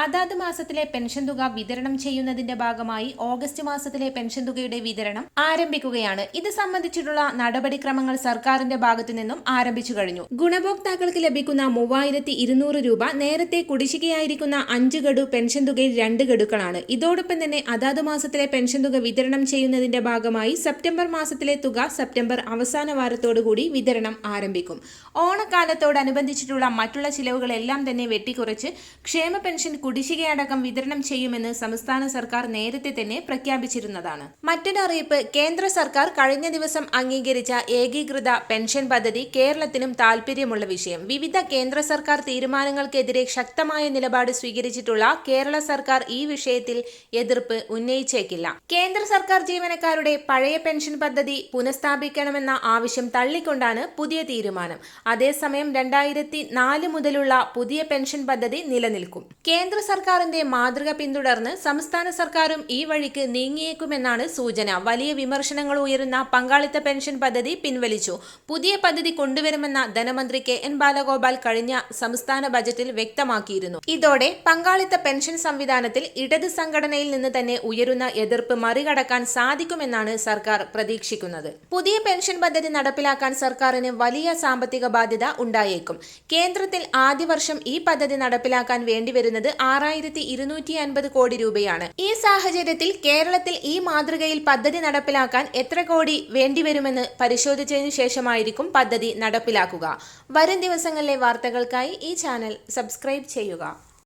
അതാത് മാസത്തിലെ പെൻഷൻ തുക വിതരണം ചെയ്യുന്നതിന്റെ ഭാഗമായി ഓഗസ്റ്റ് മാസത്തിലെ പെൻഷൻ തുകയുടെ വിതരണം ആരംഭിക്കുകയാണ്. ഇത് സംബന്ധിച്ചിട്ടുള്ള നടപടിക്രമങ്ങൾ സർക്കാരിന്റെ ഭാഗത്തു നിന്നും ആരംഭിച്ചു കഴിഞ്ഞു. ഗുണഭോക്താക്കൾക്ക് ലഭിക്കുന്ന മൂവായിരത്തി ഇരുന്നൂറ് രൂപ നേരത്തെ കുടിശ്ശികയായിരിക്കുന്ന അഞ്ച് ഗഡു പെൻഷൻ തുകയിൽ രണ്ട് ഗഡുക്കളാണ്. ഇതോടൊപ്പം തന്നെ അതാത് മാസത്തിലെ പെൻഷൻ തുക വിതരണം ചെയ്യുന്നതിന്റെ ഭാഗമായി സെപ്റ്റംബർ മാസത്തിലെ തുക സെപ്റ്റംബർ അവസാന വാരത്തോടുകൂടി വിതരണം ആരംഭിക്കും. ഓണക്കാലത്തോടനുബന്ധിച്ചിട്ടുള്ള മറ്റുള്ള ചിലവുകളെല്ലാം തന്നെ വെട്ടിക്കുറച്ച് ക്ഷേമ പെൻഷൻ കുടിശ്ശികയടക്കം വിതരണം ചെയ്യുമെന്ന് സംസ്ഥാന സർക്കാർ നേരത്തെ തന്നെ പ്രഖ്യാപിച്ചിരുന്നതാണ്. മറ്റൊരു അറിയിപ്പ് കേന്ദ്ര സർക്കാർ കഴിഞ്ഞ ദിവസം അംഗീകരിച്ച ഏകീകൃത പെൻഷൻ പദ്ധതി കേരളത്തിനും താൽപര്യമുള്ള വിഷയം. വിവിധ കേന്ദ്ര സർക്കാർ തീരുമാനങ്ങൾക്കെതിരെ ശക്തമായ നിലപാട് സ്വീകരിച്ചിട്ടുള്ള കേരള സർക്കാർ ഈ വിഷയത്തിൽ എതിർപ്പ് ഉന്നയിച്ചേക്കില്ല. കേന്ദ്ര സർക്കാർ ജീവനക്കാരുടെ പഴയ പെൻഷൻ പദ്ധതി പുനഃസ്ഥാപിക്കണമെന്ന ആവശ്യം തള്ളിക്കൊണ്ടാണ് പുതിയ തീരുമാനം. അതേസമയം രണ്ടായിരത്തി നാല് മുതലുള്ള പുതിയ പെൻഷൻ പദ്ധതി നിലനിൽക്കും. കേന്ദ്ര സർക്കാരിന്റെ മാതൃക പിന്തുടർന്ന് സംസ്ഥാന സർക്കാരും ഈ വഴിക്ക് നീങ്ങിയേക്കുമെന്നാണ് സൂചന. വലിയ വിമർശനങ്ങൾ ഉയരുന്ന പങ്കാളിത്ത പെൻഷൻ പദ്ധതി പിൻവലിച്ചു. പുതിയ പദ്ധതി കൊണ്ടുവരുമെന്ന ധനമന്ത്രി കെ എൻ ബാലഗോപാൽ കഴിഞ്ഞ സംസ്ഥാന ബജറ്റിൽ വ്യക്തമാക്കിയിരുന്നു. ഇതോടെ പങ്കാളിത്ത പെൻഷൻ സംവിധാനത്തിൽ ഇടത് സംഘടനയിൽ നിന്ന് തന്നെ ഉയരുന്ന എതിർപ്പ് മറികടക്കാൻ സാധിക്കുമെന്നാണ് സർക്കാർ പ്രതീക്ഷിക്കുന്നത്. പുതിയ പെൻഷൻ പദ്ധതി നടപ്പിലാക്കാൻ സർക്കാരിന് വലിയ സാമ്പത്തിക ബാധ്യത ഉണ്ടായേക്കും. കേന്ദ്രത്തിൽ ആദ്യ വർഷം ഈ പദ്ധതി നടപ്പിലാക്കാൻ വേണ്ടിവരുന്നത് ആറായിരത്തി ഇരുന്നൂറ്റി അൻപത് കോടി രൂപയാണ്. ഈ സാഹചര്യത്തിൽ കേരളത്തിൽ ഈ മാതൃകയിൽ പദ്ധതി നടപ്പിലാക്കാൻ എത്ര കോടി വേണ്ടിവരുമെന്ന് പരിശോധിച്ചതിനു ശേഷമായിരിക്കും പദ്ധതി നടപ്പിലാക്കുക. വരും ദിവസങ്ങളിലെ വാർത്തകൾക്കായി ഈ ചാനൽ സബ്സ്ക്രൈബ് ചെയ്യുക.